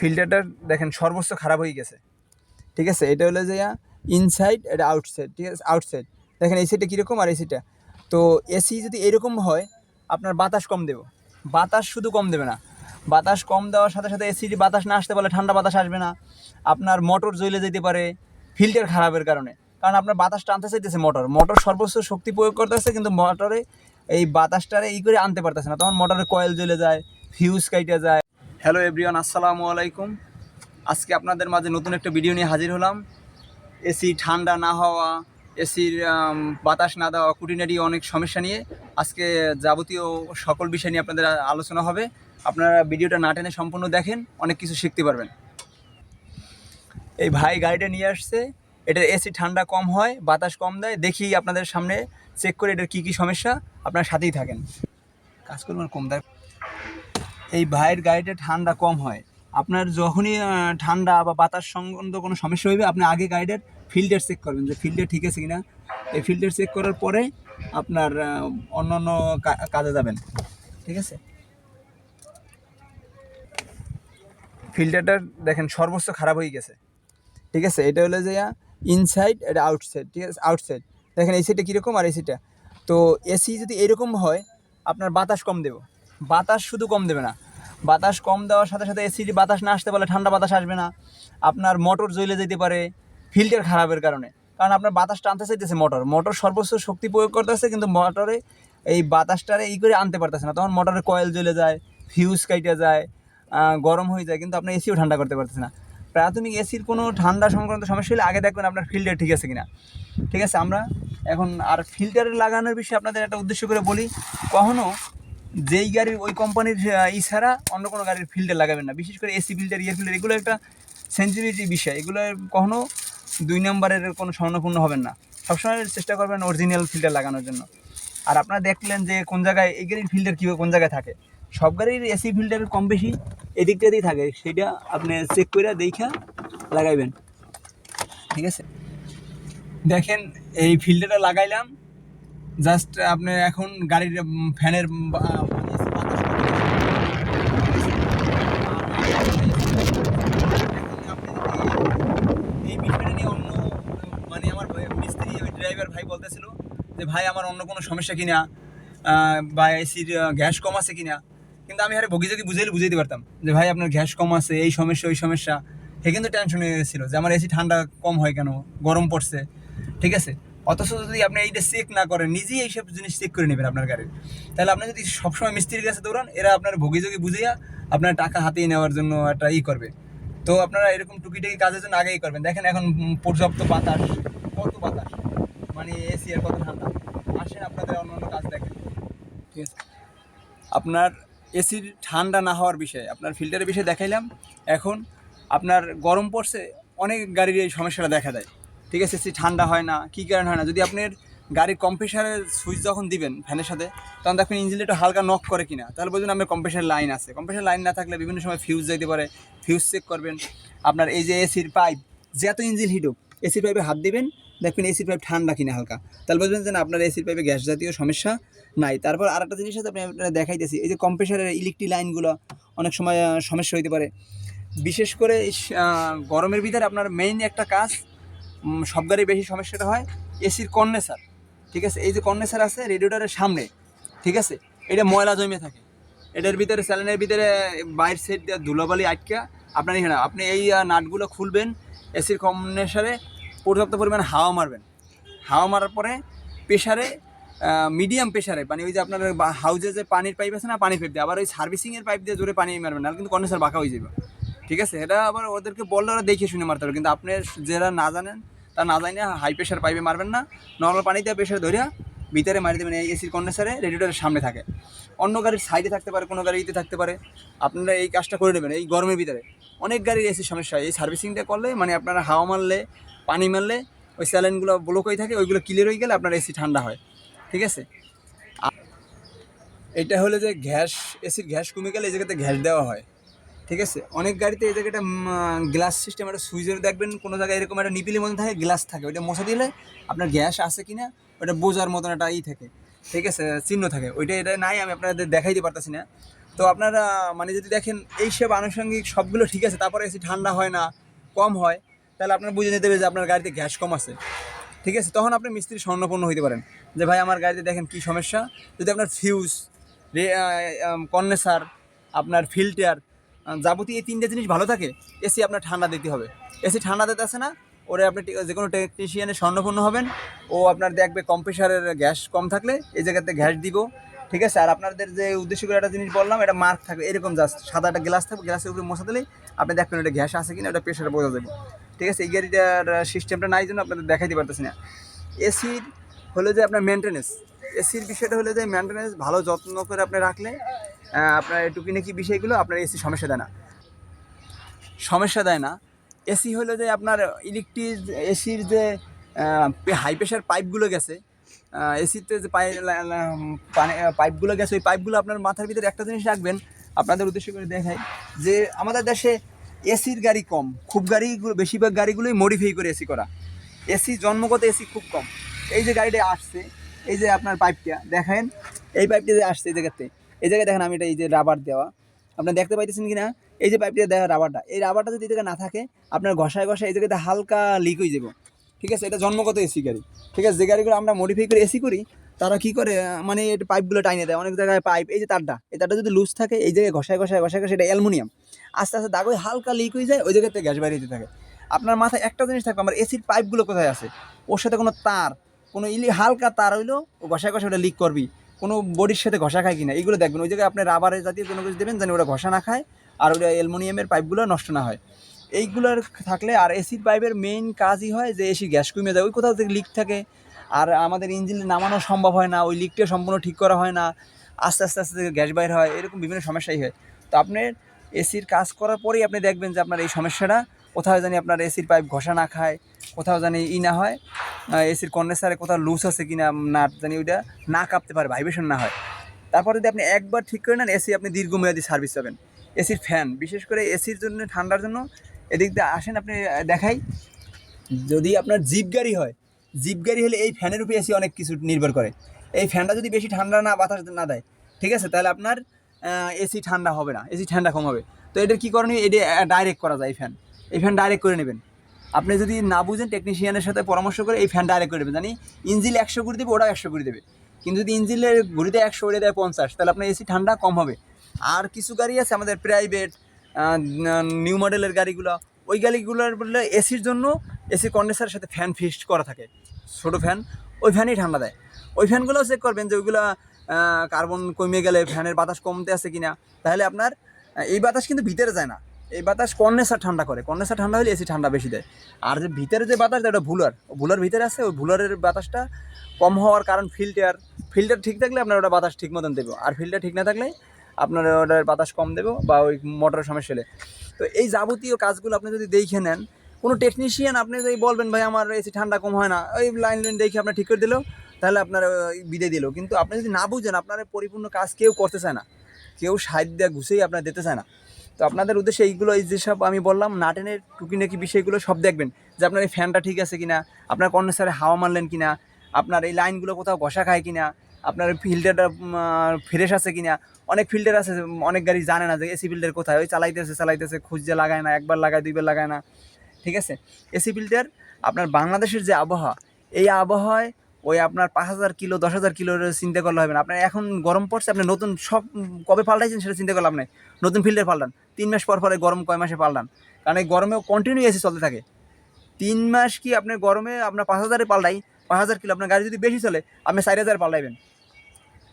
ফিল্টারটা দেখেন সর্বোচ্চ খারাপ হয়ে গেছে। ঠিক আছে? এটা হলো যে ইনসাইড এটা আউটসাইড ঠিক আছে? আউটসাইড দেখেন, এই সাইডটা কীরকম আর এই সাইডটা তো এসি যদি এরকম হয়, আপনার বাতাস কম দেবো। বাতাস শুধু কম দেবে না। বাতাস কম দেওয়ার সাথে সাথে এসি বাতাস না আসতে পারলে ঠান্ডা বাতাস আসবে না। আপনার মোটর জ্বলে যেতে পারে ফিল্টার খারাপের কারণে। কারণ আপনার বাতাস টানতে চাইতেছে মোটর মোটর সর্বোচ্চ শক্তি প্রয়োগ করতেছে, কিন্তু মোটরে এই বাতাসটারে ই করে আনতে পারতেছে না। তখন মোটরের কয়েল জ্বলে যায় ফিউজ কাইটে যায়। হ্যালো এভরিওয়ান, আসসালামু আলাইকুম। আজকে আপনাদের মাঝে নতুন একটা ভিডিও নিয়ে হাজির হলাম। এসি ঠান্ডা না হওয়া, এসির বাতাস না দেওয়া কুটিনারি অনেক সমস্যা নিয়ে আজকে যাবতীয় সকল বিষয় নিয়ে আপনাদের আলোচনা হবে। আপনারা ভিডিওটা না টেনে সম্পূর্ণ দেখেন, অনেক কিছু শিখতে পারবেন। এই ভাই গাড়িটা নিয়ে আসছে। এটার এসি ঠান্ডা কম হয়, বাতাস কম দেয়। দেখি আপনাদের সামনে, চেক করে এটার কী কী সমস্যা। আপনার সাথেই থাকেন। কাজ করবেন কম দেয়। এই ভাইয়ের গাড়িটা ঠান্ডা কম হয়। আপনার যখনই ঠান্ডা বা বাতাস সংক্রান্ত কোনো সমস্যা হইবে, আপনি আগে গাড়িটার ফিল্টার চেক করবেন যে ফিল্টার ঠিক আছে কিনা। এই ফিল্টার চেক করার পরে আপনার অন্য অন্য কাজে যাবেন। ঠিক আছে? ফিল্টারটা দেখেন সর্বোচ্চ খারাপ হয়ে গেছে। ঠিক আছে? এটা হলো যে ইনসাইড এটা আউটসাইড ঠিক আছে? আউটসাইড দেখেন এই সাইডটা কীরকম আর এই সাইডটা তো এসি যদি এরকম হয়, আপনার বাতাস কম দেবো। বাতাস শুধু কম দেবে না। বাতাস কম দেওয়ার সাথে সাথে এসি বাতাস না আসতে পারলে ঠান্ডা বাতাস আসবে না। আপনার মোটর জ্বলে যেতে পারে ফিল্টার খারাপের কারণে। কারণ আপনার বাতাস টানতে চাইতেছে মোটর। মোটর সর্বোচ্চ শক্তি প্রয়োগ করতেছে, কিন্তু মোটরে এই বাতাসটারে ই করে আনতে পারতেছে না। তখন মোটরের কয়েল জ্বলে যায় ফিউজ কাইটে যায় গরম হয়ে যায়, কিন্তু আপনার এসিও ঠান্ডা করতে পারতেছে না। প্রাথমিক এসির কোনো ঠান্ডা সংক্রান্ত সমস্যা হলে আগে দেখবেন আপনার ফিল্টার ঠিক আছে কিনা। ঠিক আছে, আমরা এখন আর ফিল্টারে লাগানোর বিষয়ে আপনাদের একটা উদ্দেশ্য করে বলি। কখনো যেই গাড়ির ওই কোম্পানির ই ছাড়া অন্য কোনো গাড়ির ফিল্টার লাগাবেন না। বিশেষ করে এসি ফিল্টার ইয়ার ফিল্টার এগুলো একটা সেন্সিটিভিটি বিষয়। এগুলো কখনো দুই নম্বরের কোনো স্বর্ণপূর্ণ হবেন না। সবসময় চেষ্টা করবেন অরিজিনাল ফিল্টার লাগানোর জন্য। আর আপনারা দেখলেন যে কোন জায়গায়, এই গাড়ির ফিল্টার কীভাবে কোন জায়গায় থাকে। সব গাড়ির এসি ফিল্টার কম বেশি এদিকটাতেই থাকে। সেটা আপনি চেক করে দেখা লাগাইবেন। ঠিক আছে? দেখেন, এই ফিল্টারটা লাগাইলাম। জাস্ট আপনি এখন গাড়ির ফ্যানের বা- মানে ভাই- ড্রাইভার যে, ভাই, আমার অন্য কোনো সমস্যা কিনা? বা এসির গ্যাস কম আছে কিনা? কিন্তু আমি আরে বগিজাকে বুঝাইলে বুঝাইতে পারতাম যে, ভাই, আপনার গ্যাস কম আছে, এই সমস্যা, ওই সমস্যা। সে কিন্তু টেনশন হয়ে গেছিল যে, আমার এসি ঠান্ডা কম হয় কেন? গরম পড়ছে। ঠিক আছে? অথচ যদি আপনি এইটা চেক না করেন, নিজেই এইসব জিনিস চেক করে নেবেন আপনার গাড়ির। তাহলে আপনি যদি সবসময় মিস্ত্রির কাছে দৌড়ান, এরা আপনার ভোগিযোগী বুঝিয়া আপনার টাকা হাতিয়ে নেওয়ার জন্য একটা ই করবে। তো আপনারা এরকম টুকিটাকি কাজের জন্য আগেই করবেন। দেখেন এখন পর্যাপ্ত বাতাস, কত বাতাস? মানে এসি আর কত ঠান্ডা। আসেন আপনাদের অন্য অন্য কাজ দেখেন। ঠিক আছে? আপনার এসির ঠান্ডা না হওয়ার বিষয়ে, আপনার ফিল্টারের বিষয়ে দেখাইলাম। এখন আপনার গরম পড়ছে, অনেক গাড়ির এই সমস্যাটা দেখা দেয়। ঠিক আছে এসি ঠান্ডা হয় না, কী কারণ হয় না? যদি আপনার গাড়ির কম্প্রেসারের সুইচ যখন দিবেন ফ্যানের সাথে, তখন দেখবেন ইঞ্জিনটা একটু হালকা নক করে কিনা। তাহলে বুঝবেন আপনার কম্প্রেসার লাইন আছে। কম্প্রেসার লাইন না থাকলে বিভিন্ন সময় ফিউজ যেতে পারে। ফিউজ চেক করবেন। আপনার এই যে এসির পাইপ যত ইঞ্জিন হিট হোক এসির পাইপে হাত দিবেন, দেখবেন এসির পাইপ ঠান্ডা কিনা হালকা। তাহলে বুঝবেন যে আপনার এসির পাইপে গ্যাস জাতীয় সমস্যা নাই। তারপর আর একটা জিনিস আছে আপনি আপনারা দেখাইতেছি। এই যে কম্প্রেসারের ইলেকট্রিক লাইনগুলো অনেক সময় সমস্যা হইতে পারে। বিশেষ করে গরমের ভিতরে আপনার মেইন একটা কাজ সব গাড়ি বেশি সমস্যাটা হয় এসির কন্ডেন্সার, ঠিক আছে? এই যে কন্ডেন্সার আছে রেডিওটারের সামনে, ঠিক আছে? এটা ময়লা জমে থাকে। এটার ভিতরে, স্যালেনের ভিতরে বাইর সাইড দিয়ে ধুলোবালি আটকা আপনার এখানে, আপনি এই নাটগুলো খুলবেন, এসির কন্ডেন্সারে পর্যাপ্ত পরিমাণ হাওয়া মারবেন। হাওয়া মারার পরে প্রেশারে মিডিয়াম প্রেশারে মানে ওই যে আপনার হাউজে যে পানির পাইপ আছে না পানির পাইপ দিয়ে আবার ওই সার্ভিসিংয়ের পাইপ দিয়ে জোরে পানি মারবেন না কিন্তু কন্ডেন্সার বাঁকা হয়ে যাবে। ঠিক আছে? এটা আবার ওদেরকে বললে ওরা দেখে শুনে মারতে হবে কিন্তু আপনি যারা না জানেন তা না জানে হাই প্রেশার পাইপে মারবেন না। নর্মাল পানিতে প্রেশার ধরিয়া ভিতরে মারি দেবেন, এই এসির কন্ডেন্সারে রেডিওটারের সামনে থাকে। অন্য গাড়ির সাইডে থাকতে পারে, কোনো গাড়িতে থাকতে পারে। আপনারা এই কাজটা করে নেবেন, এই গরমের ভিতরে। অনেক গাড়ির এসির সমস্যা এই সার্ভিসিংটা করলে মানে আপনারা হাওয়া মারলে, পানি মারলে, ওই স্যালাইনগুলো ব্লক হয়ে থাকে, ওইগুলো ক্লিয়ার হয়ে গেলে আপনার এসি ঠান্ডা হয়। ঠিক আছে? এটা হলো যে গ্যাস এসির গ্যাস কমে গেলে এই জায়গাতে গ্যাস দেওয়া হয়। ঠিক আছে? অনেক গাড়িতে এই জায়গাটা গ্লাস সিস্টেম একটা সুইচের দেখবেন, কোনো জায়গায় এরকম একটা নিপিলের মতন থাকে গ্লাস থাকে। ওইটা মশা দিলে আপনার গ্যাস আছে কিনা ওটা বোঝার মতন একটা ই থাকে। ঠিক আছে? চিহ্ন থাকে। ওইটা, এটা নাই, আমি আপনাদের দেখাইতে পারতেছি না। তো আপনারা মানে যদি দেখেন, এই এইসব আনুষঙ্গিক সবগুলো ঠিক আছে, তারপরে এসি ঠান্ডা হয় না, কম হয়, তাহলে আপনার বুঝে নিতে হবে যে আপনার গাড়িতে গ্যাস কম আছে। ঠিক আছে? তখন আপনি মিস্ত্রি স্বর্ণপূর্ণ হইতে পারেন। যে ভাই, আমার গাড়িতে দেখেন কি সমস্যা। যদি আপনার ফিউজ কন্ডেন্সার আপনার ফিল্টার যাবতীয় এই তিনটে জিনিস ভালো থাকে, এসি আপনার ঠান্ডা দিতে হবে। এসি ঠান্ডা দিতে আসে না, ওরে আপনি যে কোনো টেকনিশিয়ানের স্বর্ণপূর্ণ হবেন, ও আপনার দেখবে কম্প্রেসারের গ্যাস কম থাকলে, এই জায়গাতে গ্যাস দিব, ঠিক আছে? আর আপনাদের যে উদ্দেশ্য করে একটা জিনিস বললাম, এটা মার্ক থাকবে, এরকম জাস্ট সাদা একটা গ্লাস থাকবে গ্লাসের উপরে মশা দিলেই আপনি দেখবেন এটা গ্যাস আছে কিনা, ওটা প্রেশারে বোঝা যাবে। ঠিক আছে? এই গাড়িটার সিস্টেমটা নাই জন্য আপনাদের দেখাইতে পারতেছি না। এসির হলো যে আপনার মেনটেনেন্স এসির বিষয়টা হলো যে মেনটেনেন্স ভালো যত্ন করে আপনি রাখলে আপনার টুকিনাকি বিষয়গুলো? আপনার এসি সমস্যা দেয় না। সমস্যা দেয় না। এসি হলো যে আপনার ইলেকট্রিক এসির যে হাই প্রেশার পাইপগুলো গেছে এসিতে যে পাইপগুলো গেছে, ওই পাইপগুলো আপনার মাথার ভিতরে একটা জিনিস রাখবেন, আপনাদের উদ্দেশ্য করে দেখাই, যে আমাদের দেশে এসির গাড়ি কম, খুব গাড়িগুলো বেশিরভাগ গাড়িগুলোই মডিফাই করে এসি করা। এসি জন্মগত এসি খুব কম। এই যে গাড়িটা আসছে, এই যে আপনার পাইপটা দেখেন, এই পাইপটা যে আসছে এই জায়গাতে এই জায়গায় দেখেন আমি এটা এই যে রাবার দেওয়া। আপনার দেখতে পাইতেছেন কি না এই যে পাইপটা দেওয়া রাবারটা এই রাবারটা যদি এই জায়গায় না থাকে, আপনার ঘষায় ঘষায় এই জায়গাতে হালকা লিক হয়ে যাবে। ঠিক আছে? এটা জন্মগত এসি গাড়ি। ঠিক আছে? যে গাড়িগুলো আমরা মডিফাই করে এসি করি, তারা কি করে মানে এটা পাইপগুলো টাইনে দেয়। অনেক জায়গায় পাইপ এই যে তারটা, এই তারটা যদি লুজ থাকে, এই জায়গায় ঘষায় ঘষায় ঘষায় ঘষায় এটা অ্যালুমিনিয়াম। আস্তে আস্তে দাগ হালকা লিক হয়ে যায়, ওই জায়গাতে গ্যাস বাইরে যেতে থাকে। আপনার মাথায় একটা জিনিস থাকবে, আমার এসির পাইপগুলো কোথায় আছে? ওর সাথে কোনো তার, কোনো ইলি হালকা তার হইল ও ঘষায় ঘষায় ওটা লিক করবি কোনো বডির সাথে ঘষা খায় কিনা, এগুলো দেখবেন। ওই জায়গায় আপনি রাবারের জাতীয় কোনো কিছু দেবেন, যেন ওটা ঘষা না খায় আর ওটা অ্যালুমিনিয়ামের পাইপগুলো নষ্ট না হয়। এইগুলোর থাকলে আর এসির পাইপের মেইন কাজই হয় যে এসি গ্যাস কমে যায়, ওই কোথাও থেকে লিক থাকে। আর আমাদের ইঞ্জিন নামানো সম্ভব হয় না, ওই লিকটা সম্পূর্ণ ঠিক করা হয় না, আস্তে আস্তে আস্তে গ্যাস বাইর হয়, এরকম বিভিন্ন সমস্যাই হয়। তো আপনার এসির কাজ করার পরেই আপনি দেখবেন যে আপনার এই সমস্যাটা কোথাও জানি আপনার এসির পাইপ ঘষা না খায়, কোথাও জানি ই না হয় এসির কন্ডেন্সারে কোথাও লুজ আছে কি না, জানি ওইটা না কাঁপতে পারে ভাইব্রেশন না হয়। তারপর যদি আপনি একবার ঠিক করে নেন এসি আপনি দীর্ঘমেয়াদী সার্ভিস পাবেন। এসির ফ্যান বিশেষ করে এসির জন্য, ঠান্ডার জন্য, এদিক দিয়ে আসেন আপনি দেখাই। যদি আপনার জিপ গাড়ি হয়, জিপ গাড়ি হলে এই ফ্যানের উপরে এসি অনেক কিছু নির্ভর করে। এই ফ্যানটা যদি বেশি ঠান্ডা না, বাতাস না দেয়, ঠিক আছে? তাহলে আপনার এসি ঠান্ডা হবে না এসি ঠান্ডা কম হবে। তো এটা কী করণীয়? এটা ডাইরেক্ট করা যায় ফ্যান এই ফ্যান ডাইরেক্ট করে নেবেন। আপনি যদি না বুঝেন টেকনিশিয়ানের সাথে পরামর্শ করে এই ফ্যান ডাইরেক্ট করে দেবেন। জানি ইঞ্জিল একশো করে দেবে ওরা একশো করে দেবে। কিন্তু যদি ইঞ্জিলের ঘুরিতে একশো করে দেয় পঞ্চাশ, তাহলে আপনার এসি ঠান্ডা কম হবে। আর কিছু গাড়ি আছে আমাদের প্রাইভেট নিউ মডেলের গাড়িগুলো। ওই গাড়িগুলোর বললে এসির জন্য এসি কন্ডেন্সারের সাথে ফ্যান ফিক্সড করা থাকে। ছোটো ফ্যান ওই ফ্যানই ঠান্ডা দেয়। ওই ফ্যানগুলোও চেক করবেন যে ওইগুলো কার্বন কমে গেলে ফ্যানের বাতাস কমতে আছে কিনা। তাহলে আপনার এই বাতাস কিন্তু ভিতরে যায় না। এই বাতাস কন্ডেন্সার ঠান্ডা করে। কন্ডেন্সার ঠান্ডা হলে এসি ঠান্ডা বেশি দেয়। আর যে ভিতরে যে বাতাস ওটা ভুলার। ভুলার ভিতরে আছে, ওই ভুলারের বাতাসটা কম হওয়ার কারণ ফিল্টার ফিল্টার ঠিক থাকলে আপনার ওটা বাতাস ঠিক মতন দেবে। আর ফিল্টার ঠিক না থাকলে আপনার ওটার বাতাস কম দেবে বা ওই মোটরের সমস্যা হলে। তো এই যাবতীয় কাজগুলো আপনি যদি দেখে নেন, কোনো টেকনিশিয়ান আপনি যদি বলবেন, ভাই, আমার এসি ঠান্ডা কম হয় না। ওই লাইন লাইন দেখে আপনার ঠিক করে দিল, তাহলে আপনার বিদায় দিল। কিন্তু আপনি যদি না বুঝেন, আপনার পরিপূর্ণ কাজ কেউ করতে চায় না। কেউ সাইড দিয়ে ঘুষেই আপনার দিতে চায় না। তো আপনাদের উদ্দেশ্যে এইগুলো, এই যেসব আমি বললাম, নাটেনের টুকিনাকি বিষয়গুলো সব দেখবেন, যে আপনার এই ফ্যানটা ঠিক আছে কিনা, আপনার কন্ডেন্সারে হাওয়া মারলেন কিনা, আপনার এই লাইনগুলো কোথাও ঘষা খায় কিনা, আপনার ফিল্টারটা ফ্রেশ আছে কিনা, অনেক ফিল্টার আছে, অনেক গাড়ি জানে না যে এসি ফিল্টার কোথায়, ওই চালাইতেছে চালাইতেছে, খুঁজতে লাগায় না, একবার লাগায়, দুইবার লাগায় না, ঠিক আছে? এসি ফিল্টার, আপনার বাংলাদেশের যে আবহাওয়া, এই আবহাওয়ায় ওই আপনার পাঁচ হাজার কিলো, দশ হাজার কিলোর চিন্তা করলে হবে না। আপনার এখন গরম পড়ছে, আপনি নতুন সব কবে পাল্টাইছেন সেটা চিন্তা করলাম না নতুন ফিল্টার পাল্টান। তিন মাস পর পরে গরম কয় মাসে পাল্টান? কারণ এই গরমেও কন্টিনিউ এসি চলতে থাকে। তিন মাস কি আপনার গরমে আপনার পাঁচ হাজারে পাল্টাই, পাঁচ হাজার কিলো আপনার গাড়ি যদি বেশি চলে, আপনি চার হাজার পাল্টাইবেন।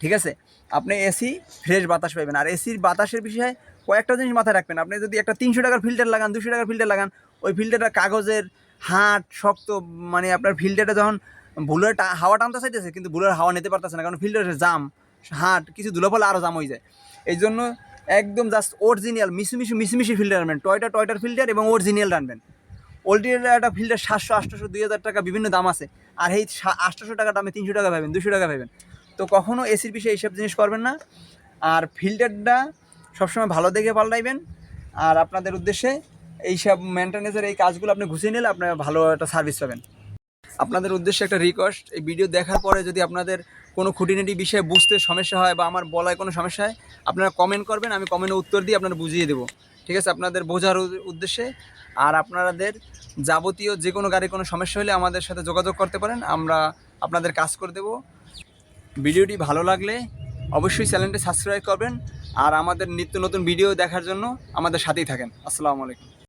ঠিক আছে? আপনি এসি ফ্রেশ বাতাস পাবেন আর এসির বাতাসের বিষয়ে কয়েকটা জিনিস মাথায় রাখবেন। আপনি যদি একটা তিনশো টাকার ফিল্টার লাগান, দুশো টাকার ফিল্টার লাগান, ওই ফিল্টারটা কাগজের হাট শক্ত মানে আপনার ফিল্টারটা যখন ভুলের টা- হাওয়া টানতে চাইতেছে, কিন্তু ভুলের হাওয়া নিতে পারতেছে না, কারণ ফিল্টারের জাম, হাট, কিছু ধুলো ফলে আরও জাম হয়ে যায় এই জন্য একদম জাস্ট অরিজিনাল মিশু মিশু ফিল্ডার আনবেন টয়টা টয়টার ফিল্ডার এবং অরিজিনাল আনবেন ওল্ডির একটা ফিল্টার সাতশো আটশোশো দুই হাজার টাকা বিভিন্ন দাম আছে। আর এই আটশোশো টাকা দামে তিনশো টাকা পাবেন দুশো টাকা পাবেন তো কখনও এসির বিষয়ে এইসব জিনিস করবেন না। আর ফিল্টারটা সবসময় ভালো দেখে পাল্টাইবেন। আর আপনাদের উদ্দেশ্যে এইসব মেনটেন্যান্সের এই কাজগুলো আপনি ঘুষিয়ে নিলে আপনার ভালো একটা সার্ভিস পাবেন। আপনাদের উদ্দেশ্যে একটা রিকোয়েস্ট এই ভিডিও দেখার পরে যদি আপনাদের কোনো খুঁটিনাটি বিষয়ে বুঝতে সমস্যা হয় বা আমার বলায় কোনো সমস্যা হয়, আপনারা কমেন্ট করবেন, আমি কমেন্টে উত্তর দিয়ে আপনারা বুঝিয়ে দেবো। ঠিক আছে? আপনাদের বোঝার উদ্দেশ্যে। আর আপনাদের যাবতীয় যে কোনো গাড়ির কোনো সমস্যা হলে আমাদের সাথে যোগাযোগ করতে পারেন, আমরা আপনাদের কাজ করে দেবো। ভিডিওটি ভালো লাগলে অবশ্যই চ্যানেলটি সাবস্ক্রাইব করবেন, আর আমাদের নিত্য নতুন ভিডিও দেখার জন্য আমাদের সাথেই থাকেন। আসসালামু আলাইকুম।